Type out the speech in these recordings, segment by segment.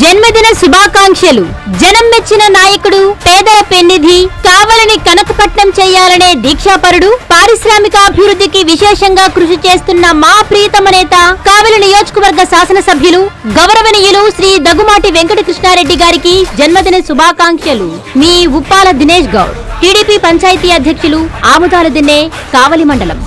జన్మదిన శుభాకాంక్షలు. జనం మెచ్చిన నాయకుడు పేదల పెన్నిధి కావలని కనకపట్నం చేయాలనే దీక్షాపరుడు పారిశ్రామిక అభివృద్ధికి విశేషంగా కృషి చేస్తున్న మా ప్రీతమ నేత కావలి నియోజకవర్గ శాసనసభ్యులు గౌరవనీయులు శ్రీ దగుమాటి వెంకటకృష్ణారెడ్డి గారికి జన్మదిన శుభాకాంక్షలు. మీ ఉప్పాల దినేష్ గౌడ్ టీడీపీ పంచాయతీ అధ్యక్షులు ఆముదాల దిన్నే కావలి మండలం.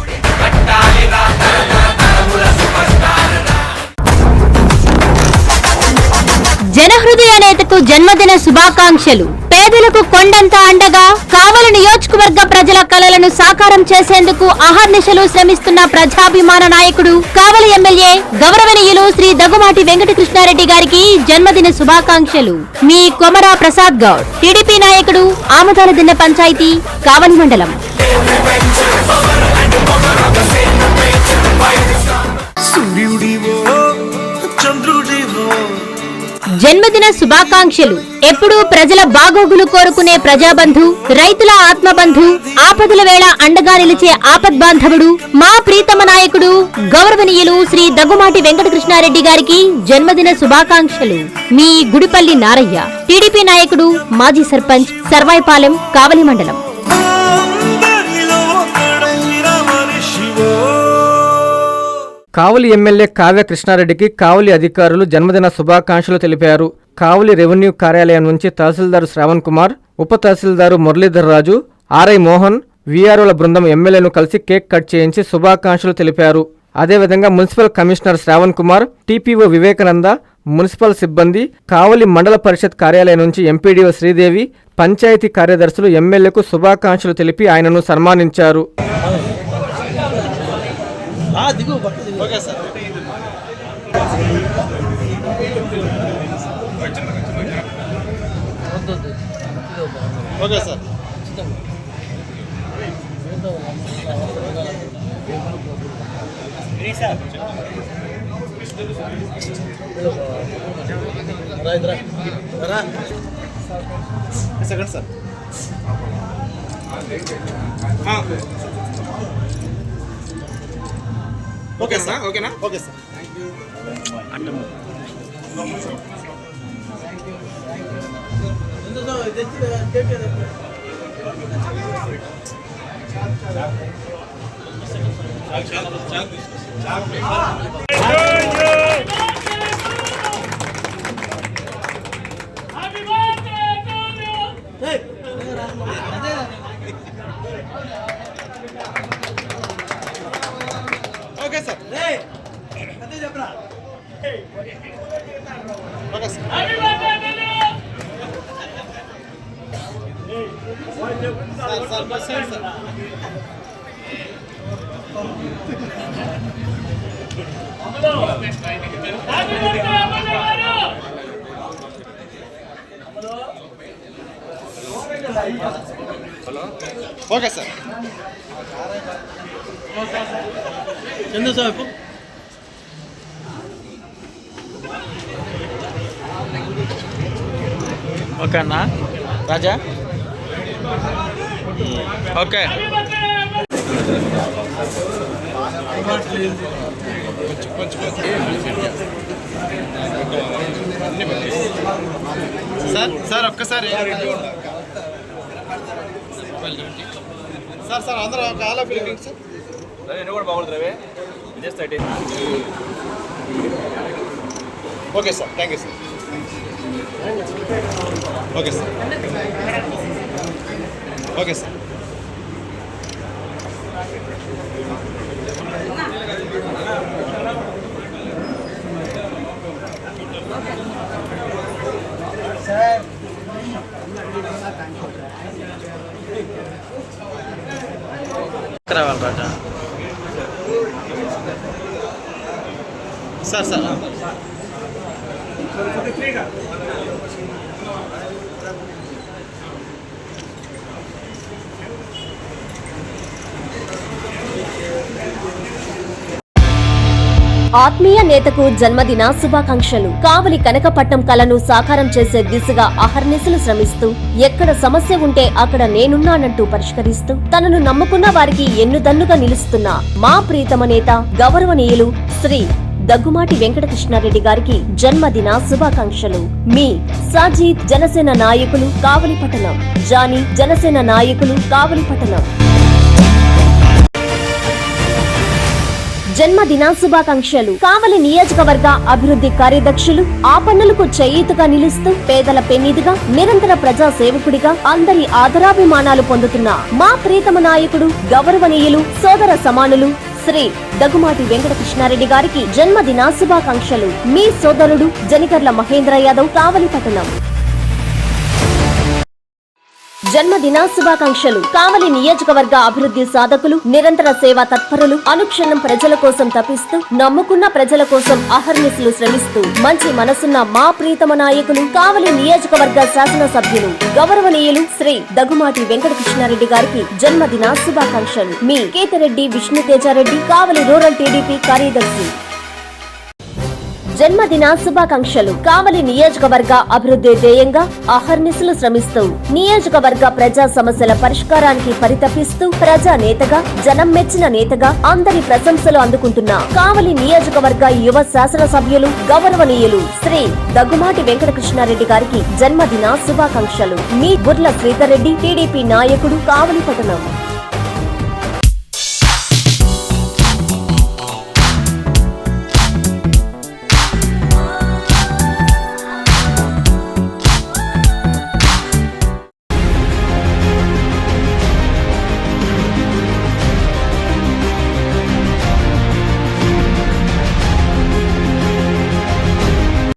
జనహృదయ నేతకు జన్మదిన శుభాకాంక్షలు. పేదలకు కొండంత అండగా కావలి నియోజకవర్గ ప్రజల కలలను సాకారం చేసేందుకు అహర్నిశలు శ్రమిస్తున్న ప్రజాభిమాన నాయకుడు కావలి ఎమ్మెల్యే గౌరవనీయులు శ్రీ దగుమాటి వెంకటకృష్ణారెడ్డి గారికి జన్మదిన శుభాకాంక్షలు. మీ కొమరా ప్రసాద్ గౌడ్ టీడీపీ నాయకుడు ఆమదాల దిన్న పంచాయతీ కావలి మండలం. సూర్యుడి జన్మదిన శుభాకాంక్షలు. ఎప్పుడూ ప్రజల బాగోగులు కోరుకునే ప్రజాబంధు రైతుల ఆత్మబంధు ఆపదల వేళ అండగా నిలిచే ఆపద్బాంధవుడు మా ప్రీతమ నాయకుడు గౌరవనీయులు శ్రీ దగ్గుమాటి వెంకటకృష్ణారెడ్డి గారికి జన్మదిన శుభాకాంక్షలు. మీ గుడిపల్లి నారయ్య టీడీపీ నాయకుడు మాజీ సర్పంచ్ సర్వాయిపాలెం కావలి మండలం. కావలి ఎమ్మెల్యే కావ్య కృష్ణారెడ్డికి కావలి అధికారులు జన్మదిన శుభాకాంక్షలు తెలిపారు. కావలి రెవెన్యూ కార్యాలయం నుంచి తహసీల్దారు శ్రావణ్ కుమార్ ఉప తహసీల్దారు మురళీధర్ రాజు ఆర్ఐ మోహన్ వీఆర్ఓల బృందం ఎమ్మెల్యేను కలిసి కేక్ కట్ చేయించి శుభాకాంక్షలు తెలిపారు. అదేవిధంగా municipal commissioner Shravan Kumar TPO Vivekananda municipal సిబ్బంది కావలి మండల పరిషత్ కార్యాలయం నుంచి ఎంపీడీఓ శ్రీదేవి పంచాయతీ కార్యదర్శులు ఎమ్మెల్యేకు శుభాకాంక్షలు తెలిపి ఆయనను సన్మానించారు. Okay sir. Second sir. Okay sir. ఓకేనా okay sir okay sir okay sir sir sir bus sir. Okay sir okay అన్న. రాజా? ఓకే. సార్ సార్ ఒక్కసారి. సార్ సార్ అందరూ ఒక all of living sir okay sir thank you sir. Okay sir. Okay sir రావాలి రాజా sir sir ఆత్మీయ నేతకు జన్మదిన శుభాకాంక్షలు. కావలి కనకపట్నం కలను సాకారం చేసే దిశగా అహర్నిశలు శ్రమిస్తూ ఎక్కడ సమస్య ఉంటే అక్కడ నేనున్నానంటూ పరిష్కరిస్తూ తనను నమ్ముకున్న వారికి ఎన్నుదన్నుగా నిలుస్తున్న మా ప్రీతమ నేత గౌరవనీయులు శ్రీ దగ్గుమాటి వెంకటకృష్ణారెడ్డి గారికి జన్మదిన శుభాకాంక్షలు. మీ సాజీద్ జనసేన నాయకులు కావలి పట్టణం. జానీ జనసేన నాయకులు కావలి పట్టణం. జన్మదిన శుభాకాంక్షలు. కావలి నియోజకవర్గ అభివృద్ధి కార్యదర్శులు ఆ పనులకు చేయూతగా నిలుస్తూ పేదల పెన్నిదిగా నిరంతర ప్రజా సేవకుడిగా అందరి ఆదరాభిమానాలు పొందుతున్న మా ప్రీతమ నాయకుడు గౌరవనీయులు సోదర సమానులు శ్రీ దగ్గుమాటి వెంకటకృష్ణారెడ్డి గారికి జన్మదిన శుభాకాంక్షలు. మీ సోదరుడు జనికర్ల మహేంద్ర యాదవ్ కావలి పట్టణం. జన్మదిన శుభాకాంక్షలు. కావలి నియోజకవర్గ అభివృద్ధి సాధకులు నిరంతర సేవా తత్పరులు అనుక్షణం ప్రజల కోసం తప్పిస్తూ నమ్ముకున్న ప్రజల కోసం అహర్నిశలు శ్రమిస్తూ మంచి మనసున్న మా ప్రీతమ నాయకులు కావలి నియోజకవర్గ శాసనసభ్యులు గౌరవనీయులు శ్రీ దగుమాటి వెంకటకృష్ణారెడ్డి గారికి జన్మదిన శుభాకాంక్షలు. మీ కేతిరెడ్డి విష్ణుతేజారెడ్డి కావలి రూరల్ టీడీపీ కార్యదర్శి జన్మదిన శుభాకాంక్షలు. కావలి నియోజకవర్గ అభివృద్ధి ధ్యేయంగా అహర్నిశలు శ్రమిస్తూ నియోజకవర్గ ప్రజా సమస్యల పరిష్కారానికి పరితపిస్తూ ప్రజా నేతగా జనం మెచ్చిన నేతగా అందరి ప్రశంసలు అందుకుంటున్న కావలి నియోజకవర్గ యువ శాసనసభ్యులు గౌరవనీయులు శ్రీ దగ్గుమాటి వెంకటకృష్ణారెడ్డి గారికి జన్మదిన శుభాకాంక్షలు. మీ బుర్ల శ్రీధర్ రెడ్డి టీడీపీ నాయకుడు కావలి పట్టణం.